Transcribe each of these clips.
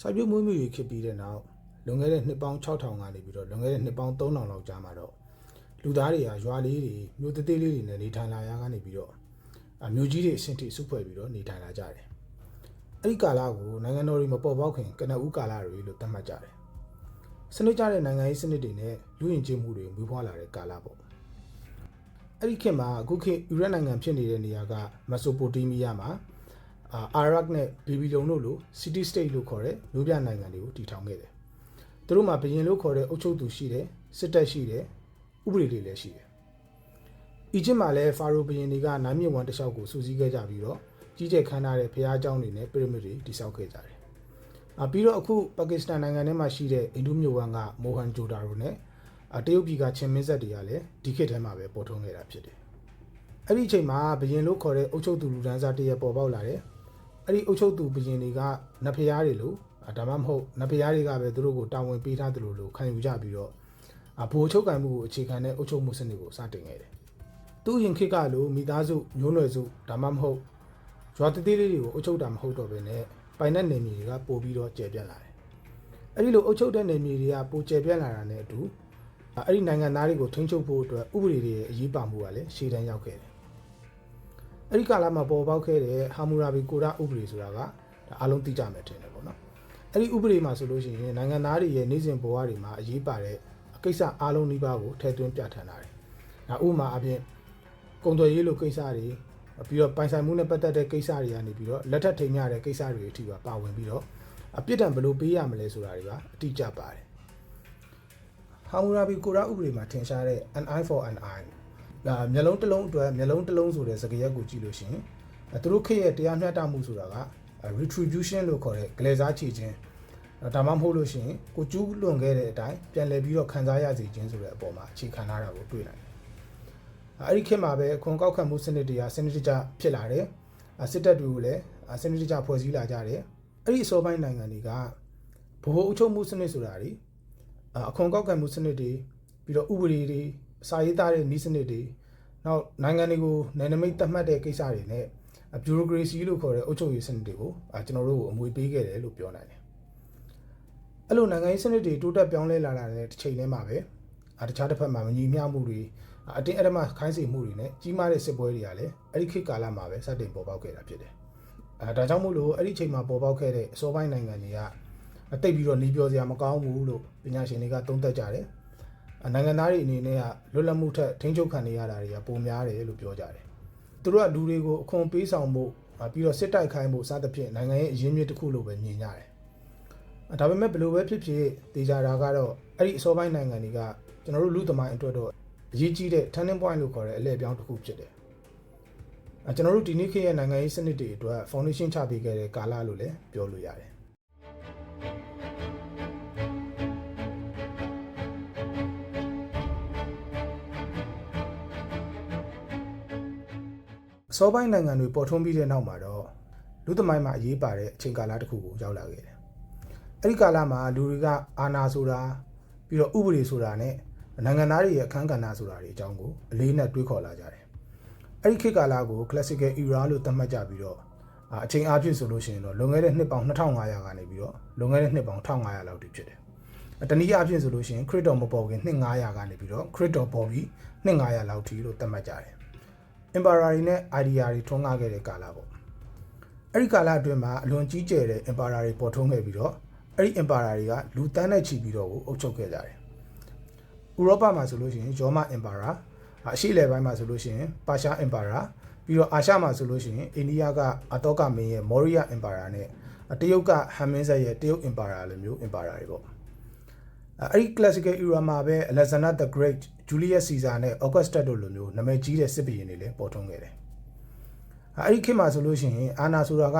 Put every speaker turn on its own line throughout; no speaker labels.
စိုက်ပျိုးမွေးမြူရေးဖြစ်ပြီးတဲ့နောက်လွန်ခဲ့တဲ့နှစ်ပေါင်း6000ကနေပြီးတော့လွန်ခဲ့တဲ့နှစ်ပေါင်း3000လောက်ကြာမှာတော့လူသားတွေကရွာလေးတွေမြို့သေးသေးလေးတွေနဲ့နေထိုင်လာရကနေပြီးတော့အမြို့ကြီးတွေအဆင့်ထိစုဖွဲ့ပြီးတော့နေထိုင်လာကြတယ်။အဲ့ဒီကာလကိုနိုင်ငံတော်တွေမပေါ်ပေါက်ခင်ကနဦးကာလတွေလို့သတ်မှတ်ကြတယ်။စနစ်ကြတဲ့နိုင်ငံရေးစနစ်တွေနဲ့လူယဉ်ကျေးမှုတွေမွေးဖွားလာတဲ့ကာလပေါ့။အဲ့ဒီခေတ်မှာအခုခေတ်ယူရက်နိုင်ငံဖြစ်နေတဲ့နေရာကမက်ဆိုပိုတေးမီးယားမှာ အာအာရက်နဲ့ဘီဘီလုံတို့လို city state လို့ခေါ်တဲ့မြို့ပြနိုင်ငံတွေကိုတည်ထောင်ခဲ့တယ်။သူတို့မှာဘရင်လို့ခေါ်တဲ့အုပ်ချုပ်သူရှိတယ်၊စစ်တပ်ရှိတယ်၊ဥပဒေတွေလည်းရှိတယ်။အီဂျစ်မှာလည်းဖာရိုဘရင်တွေကနိုင်မြင့်ဝမ်တစ်လျှောက်ကိုစူးစီးခဲ့ကြပြီးတော့ကြီးကျယ်ခမ်းနားတဲ့ဘုရားကျောင်းတွေနဲ့ပီရမစ်တွေတည်ဆောက်ခဲ့ကြတယ်။အပြီးတော့အခုပါကစ္စတန်နိုင်ငံထဲမှာရှိတဲ့အိန္ဒိုမြို့ဝမ်ကမိုဟန်ဂျိုဒါရိုနဲ့အတရုတ်ပြည်ကချင်းမင်းဆက်တွေကလည်းဒီခေတ်ထဲမှာပဲပေါ်ထွန်းခဲ့တာဖြစ်တယ်။အဲ့ဒီအချိန်မှာဘရင်လို့ခေါ်တဲ့အုပ်ချုပ်သူလူဒန်းစားတရက်ပေါ်ပေါက်လာတယ်။ အဲ့ဒီအုပ်ချုပ်သူဘရင်တွေကနတ်ဖျားတွေလို့အာဒါမှမဟုတ်နတ်ဖျားတွေကပဲသူတို့ကိုတာဝန်ပေးထားတယ်လို့လို့ခံယူကြပြီးတော့အဘူချုပ်ကံမှုကိုအခြေခံတဲ့အုပ်ချုပ်မှုစနစ်ကိုစတင်ခဲ့တယ်။သူရင်ခေတ်ကလို့မိသားစုမျိုးနွယ်စုဒါမှမဟုတ်ရွာတသေးလေးတွေကိုအုပ်ချုပ်တာမဟုတ်တော့ဘဲနဲ့ပိုင်တဲ့နေမြေတွေကပို့ပြီးတော့ကျယ်ပြန့်လာတယ်။အဲ့ဒီလိုအုပ်ချုပ်တဲ့နေမြေတွေကပိုကျယ်ပြန့်လာတာနဲ့အတူအဲ့ဒီနိုင်ငံသားတွေကိုထိန်းချုပ်ဖို့အတွက်ဥပဒေတွေရဲ့အရေးပါမှုကလည်းရှေ့တန်းရောက်ခဲ့တယ်။ အဲ့ဒီကာလမှာပေါ်ပေါက်ခဲ့တဲ့ဟာမူရာဘီကိုရာဥပဒေဆိုတာကဒါအားလုံးသိကြမယ်ထင်တယ်ပေါ့နော်အဲ့ဒီဥပဒေမှာဆိုလို့ရှိရင်နိုင်ငံသားတွေရဲ့နေ့စဉ်ဘဝတွေမှာအရေးပါတဲ့အကိစ္စအားလုံးနှိပါးကိုထည့်သွင်းပြဋ္ဌာန်းထားတယ်။ဒါဥပမာအပြင်ကုန်သွယ်ရေးလိုကိစ္စတွေပြီးတော့ပိုင်ဆိုင်မှုနဲ့ပတ်သက်တဲ့ကိစ္စတွေကနေပြီးတော့လက်ထပ်ထိန်ရတဲ့ကိစ္စတွေအထိပါပါဝင်ပြီးတော့အပြစ်ဒဏ်ဘယ်လိုပေးရမလဲဆိုတာတွေပါအတိအကျပါတယ်။ဟာမူရာဘီကိုရာဥပဒေမှာထင်ရှားတဲ့ an eye for an eye ဒါမျက်လုံးတစ်လုံးအတွက်မျက်လုံးတစ်လုံးဆိုတဲ့စကားရပ်ကိုကြည့်လို့ရှိရင်အဲသူတို့ခေတ်ရဲ့တရားမျှတမှုဆိုတာက retribution လို့ခေါ်တဲ့ဂလဲစားချေခြင်းအဲဒါမှမဟုတ်လို့ရှိရင်ကိုကျူးလွန်ခဲ့တဲ့အတိုင်းပြန်လည်ပြီးတော့ခံစားရစေခြင်းဆိုတဲ့အပေါ်မှာအခြေခံထားတာကိုတွေ့နိုင်တယ်။အဲအဲ့ဒီခေတ်မှာပဲခွန်ကောက်ခံမှုစနစ်တွေကစနစ်တကျဖြစ်လာတယ်။အဲစစ်တပ်တွေကိုလည်းအဲစနစ်တကျဖွဲ့စည်းလာကြတယ်။အဲ့ဒီအစောပိုင်းနိုင်ငံတွေကဗဟိုအုပ်ချုပ်မှုစနစ်ဆိုတာတွေအဲအခွန်ကောက်ခံမှုစနစ်တွေပြီးတော့ဥပဒေတွေ စာရေးသားတဲ့နည်းစနစ်တွေနောက်နိုင်ငံတွေကိုနယ်နိမိတ်သတ်မှတ်တဲ့ကိစ္စတွေနဲ့ဘျူရိုကရေစီလို့ခေါ်တဲ့အုပ်ချုပ်ရေးစနစ်တွေကိုအဲကျွန်တော်တို့ကိုအမွေပေးခဲ့တယ်လို့ပြောနိုင်တယ်။အဲ့လိုနိုင်ငံရေးစနစ်တွေတိုးတက်ပြောင်းလဲလာတာတဲ့တစ်ချိန်တည်းမှာပဲအဲတခြားတစ်ဖက်မှာမညီမျှမှုတွေအတင်းအဓမ္မခိုင်းစေမှုတွေနဲ့ကြီးမားတဲ့စစ်ပွဲတွေကလည်းအဲ့ဒီခေတ်ကာလမှာပဲစတင်ပေါ်ပေါက်ခဲ့တာဖြစ်တယ်။အဲဒါကြောင့်မို့လို့အဲ့ဒီချိန်မှာပေါ်ပေါက်ခဲ့တဲ့အစောပိုင်းနိုင်ငံတွေကအတိတ်ပြီးတော့နှီးပြောစရာမကောင်းဘူးလို့ပညာရှင်တွေကသုံးသပ်ကြတယ်။ နိုင်ငံသားတွေအနေနဲ့ကလွတ်လပ်မှုထက်ထိန်းချုပ်ခံနေရတာတွေကပုံများတယ်လို့ပြောကြတယ်။သူတို့ကလူတွေကိုအခွန်ပေးဆောင်ဖို့ပြီးတော့စစ်တိုက်ခိုင်းဖို့စသဖြင့်နိုင်ငံရဲ့အရင်းမြစ်တစ်ခုလို့ပဲမြင်ကြတယ်။ဒါပေမဲ့ဘယ်လိုပဲဖြစ်ဖြစ်ဒေကြတာကတော့အဲ့ဒီအစောပိုင်းနိုင်ငံတွေကကျွန်တော်တို့လူသမိုင်းအတွက်တော့အရေးကြီးတဲ့ turning point လို့ခေါ်တဲ့အလဲအပြောင်းတစ်ခုဖြစ်တယ်။အဲကျွန်တော်တို့ဒီနေ့ခေတ်ရဲ့နိုင်ငံရေးစနစ်တွေအတွက် foundation ချပေးခဲ့တဲ့ကာလလို့လည်းပြောလို့ရတယ်။ အစောပိုင်းနိုင်ငံတွေပေါ်ထွန်းပြီးတဲ့နောက်မှာတော့လူသမိုင်းမှာအရေးပါတဲ့အချိန်ကာလတစ်ခုကိုရောက်လာခဲ့တယ်။အဲ့ဒီကာလမှာလူတွေကအာဏာဆိုတာပြီးတော့ဥပဒေဆိုတာနဲ့နိုင်ငံသားတွေရဲ့အခန်းကဏ္ဍဆိုတာတွေအကြောင်းကိုအလေးနဲ့တွေးခေါ်လာကြတယ်။အဲ့ဒီခေတ်ကာလကို classical era လို့သတ်မှတ်ကြပြီးတော့အာအချိန်အားဖြင့်ဆိုလို့ရှိရင်တော့လွန်ခဲ့တဲ့နှစ်ပေါင်း2500ကနေပြီးတော့လွန်ခဲ့တဲ့နှစ်ပေါင်း1500လောက်တိဖြစ်တယ်။အတနည်းအားဖြင့်ဆိုလို့ရှိရင်ခရစ်တော်မပေါ်ခင်နှစ်900ကနေပြီးတော့ခရစ်တော်ပေါ်ပြီးနှစ်900လောက်ထိလို့သတ်မှတ်ကြတယ်။ emperor တွေနဲ့ idea တွေထွန်းကားခဲ့တဲ့ကာလပေါ့အဲ့ဒီကာလအတွင်းမှာအလွန်ကြီးကျယ်တဲ့ emperor တွေပေါ်ထွန်းခဲ့ပြီးတော့အဲ့ဒီ emperor တွေကလူတန်းနဲ့ချီပြီးတော့ကိုအုပ်ချုပ်ခဲ့ကြတယ်ဥရောပမှာဆိုလို့ရှိရင်ရောမ emperor အရှေ့လယ်ပိုင်းမှာဆိုလို့ရှိရင်ပါရှား emperor ပြီးတော့အာရှမှာဆိုလို့ရှိရင်အိန္ဒိယကအတောကမင်းရဲ့ Maurya emperor နဲ့တရုတ်ကဟန်မင်းဆက်ရဲ့တရုတ် emperor လိုမျိုး emperor တွေပေါ့ အဲ့ဒီ classical era မှာပဲ Alexander the Great Julius Caesar နဲ့ Augustus တို့လိုမျိုးနာမည်ကြီးတဲ့စစ်ဘုရင်တွေလည်းပေါ်ထွန်းခဲ့တယ်။အဲ့ဒီခေတ်မှာဆိုလို့ရှိရင်အာနာဆိုတာက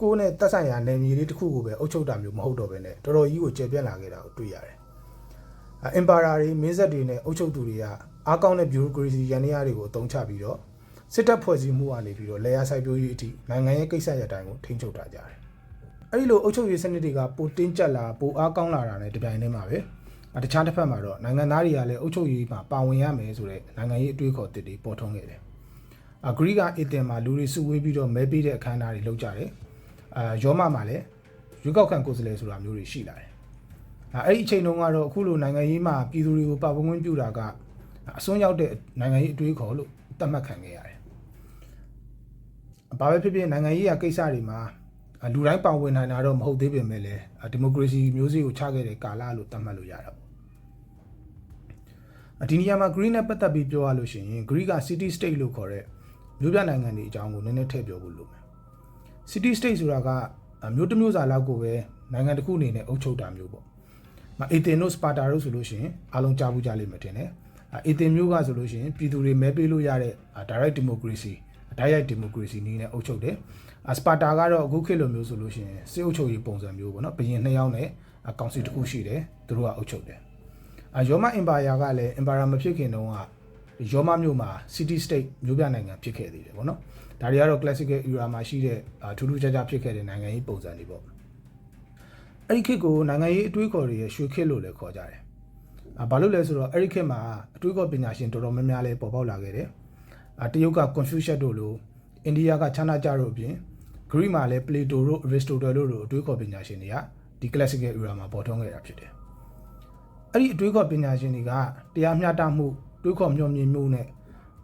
ကိုယ်နဲ့တက်ဆိုင်ရာနယ်မြေလေးတစ်ခုကိုပဲအုပ်ချုပ်တာမျိုးမဟုတ်တော့ဘဲနဲ့တော်တော်ကြီးကိုကျေပြန့်လာခဲ့တာကိုတွေ့ရတယ်။အင်ပါယာတွေမင်းဆက်တွေနဲ့အုပ်ချုပ်သူတွေကအားကောင်းတဲ့ bureaucracy ရန်ရာတွေကိုအသုံးချပြီးတော့စစ်တပ်ဖွဲ့စည်းမှုကနေပြီးတော့လေယာဆိုင်ပြိုးရေးအထိနိုင်ငံရဲ့ကိစ္စရပ်တိုင်းကိုထိန်းချုပ်တာကြတယ်။ အဲ့ဒီလိုအုပ်ချုပ်ရေးစနစ်တွေကပိုတင်းကျပ်လာပိုအားကောင်းလာတာနဲ့တပြိုင်တည်းမှာပဲတခြားတစ်ဖက်မှာတော့နိုင်ငံသားတွေကလည်းအုပ်ချုပ်ရေးမှာပါဝင်ရမယ်ဆိုတဲ့နိုင်ငံရေးအတွေးခေါ်တစ်တွေပေါ်ထွန်းခဲ့တယ်။အဂရိကအီတင်မှာလူတွေစုဝေးပြီးတော့မဲပေးတဲ့အခမ်းအနားတွေလုပ်ကြတယ်။အာရောမမှာလည်းရွေးကောက်ခံကိုယ်စားလှယ်ဆိုတာမျိုးတွေရှိလာတယ်။အဲအဲ့ဒီအချိန်တုန်းကတော့အခုလိုနိုင်ငံရေးမှာပြည်သူတွေကိုပါဝင်ခွင့်ပြုတာကအစွန်းရောက်တဲ့နိုင်ငံရေးအတွေးခေါ်လို့သတ်မှတ်ခံခဲ့ရတယ်။ဘာပဲဖြစ်ဖြစ်နိုင်ငံရေးရာကိစ္စတွေမှာ လူတိုင်းပါဝင်နိုင်တာတော့မဟုတ်သေးပေမဲ့လည်းဒီမိုကရေစီမျိုးစေ့ကိုချခဲ့တဲ့ကာလလို့သတ်မှတ်လို့ရတာပေါ့။ဒီနေရာမှာ green နဲ့ပတ်သက်ပြီးပြောရလို့ရှိရင် Greek က city state လို့ခေါ်တဲ့မြို့ပြနိုင်ငံတွေအကြောင်းကိုနည်းနည်းထည့်ပြောဖို့လိုမယ်။ city state ဆိုတာကမြို့တစ်မျိုးစာလောက်ကိုပဲနိုင်ငံတစ်ခုအနေနဲ့အုပ်ချုပ်တာမျိုးပေါ့။မအေသင်တို့စပါတာတို့ဆိုလို့ရှိရင်အားလုံးကြားဘူးကြလိမ့်မယ်ထင်တယ်။အေသင်မျိုးကဆိုလို့ရှိရင်ပြည်သူတွေမဲပေးလို့ရတဲ့ direct democracy တိုက်ရိုက် democracy နည်းနဲ့အုပ်ချုပ်တယ်။စပါတာကတော့အခုခေတ်လိုမျိုးဆိုလို့ရှိရင်စစ်အုပ်ချုပ်ရေးပုံစံမျိုးပေါ့နော်။ဘရင်နှစ်ယောက်နဲ့ကောင်စီတစ်ခုရှိတယ်။သူတို့ကအုပ်ချုပ်တယ်။အယောမအင်ပါယာကလည်းအင်ပါယာမဖြစ်ခင်တုန်းကယောမမြို့မှာ city state မြို့ပြနိုင်ငံဖြစ်ခဲ့သေးတယ်ပေါ့နော်။ဒါတွေကတော့ classical era မှာရှိတဲ့ထူးထူးခြားခြားဖြစ်ခဲ့တဲ့နိုင်ငံရေးပုံစံတွေပေါ့။အဲ့ဒီခေတ်ကိုနိုင်ငံရေးအတွေးခေါ်တွေရဲ့ရွှေခေတ်လို့လည်းခေါ်ကြတယ်။အာဘာလို့လဲဆိုတော့အဲ့ဒီခေတ်မှာအတွေးခေါ်ပညာရှင်တော်တော်များများလည်းပေါ်ပေါက်လာခဲ့တယ်။အာ တရုတ်က Confucius တို့လိုအိန္ဒိယကချာနာကြတို့အပြင် Greek မှာလည်း Plato တို့ Aristotle တို့လိုအတွေးခေါ်ပညာရှင်တွေကဒီ classical era မှာပေါ်ထွန်းခဲ့တာဖြစ်တယ်။အဲ့ဒီအတွေးခေါ်ပညာရှင်တွေကတရားမျှတမှုတွေးခေါ်မျှော်မြင်မှုနဲ့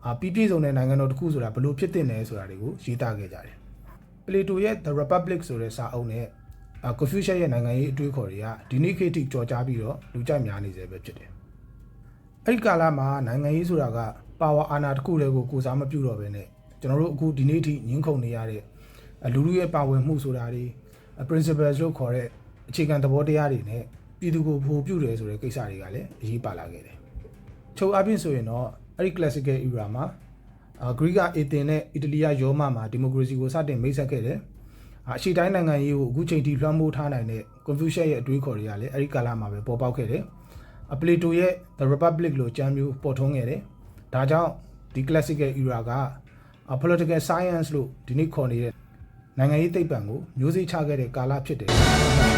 အာပြည့်ပြည့်စုံတဲ့နိုင်ငံတော်တစ်ခုဆိုတာဘယ်လိုဖြစ်တင်လဲဆိုတာတွေကိုရေးသားခဲ့ကြတယ်။ Plato ရဲ့ The Republic ဆိုတဲ့စာအုပ်နဲ့ Confucius ရဲ့နိုင်ငံရေးအတွေးခေါ်တွေကဒီနေ့ခေတ်ထိကြော်ကြားပြီးတော့လူကြိုက်များနေစေပဲဖြစ်တယ်။အဲ့ဒီကာလမှာနိုင်ငံရေးဆိုတာက ပါဝါအာဏာတစ်ခုတည်းကိုကိုစားမပြုတော့ဘဲနဲ့ကျွန်တော်တို့အခုဒီနေ့ထိညှင်းခုန်နေရတဲ့လူလူရဲ့ပါဝင်မှုဆိုတာတွေ principles လို့ခေါ်တဲ့အခြေခံသဘောတရားတွေနဲ့ပြည်သူကိုဖိုပြုတယ်ဆိုတဲ့ကိစ္စတွေကလည်းအရေးပါလာခဲ့တယ်။ချုပ်အပြင်ဆိုရင်တော့အဲ့ဒီ classical era မှာအာဂရိကအီသင်နဲ့အီတလီကရောမမှာဒီမိုကရေစီကိုစတင်မိတ်ဆက်ခဲ့တယ်။အရှေ့တိုင်းနိုင်ငံရေးကိုအခုချိန်ထိလွှမ်းမိုးထားနိုင်တဲ့ Confucius ရဲ့အတွေးခေါ်တွေကလည်းအဲ့ဒီကာလမှာပဲပေါ်ပေါက်ခဲ့တယ်။အပလီတိုရဲ့ The Republic လို့ကြမ်းမျိုးပေါ်ထွန်းခဲ့တယ်။ ဒါကြောင့်ဒီ classical era က political science လို့ဒီနေ့ခေါ်နေတဲ့နိုင်ငံရေးသိပ္ပံကိုမျိုးစေ့ချခဲ့တဲ့ကာလဖြစ်တယ်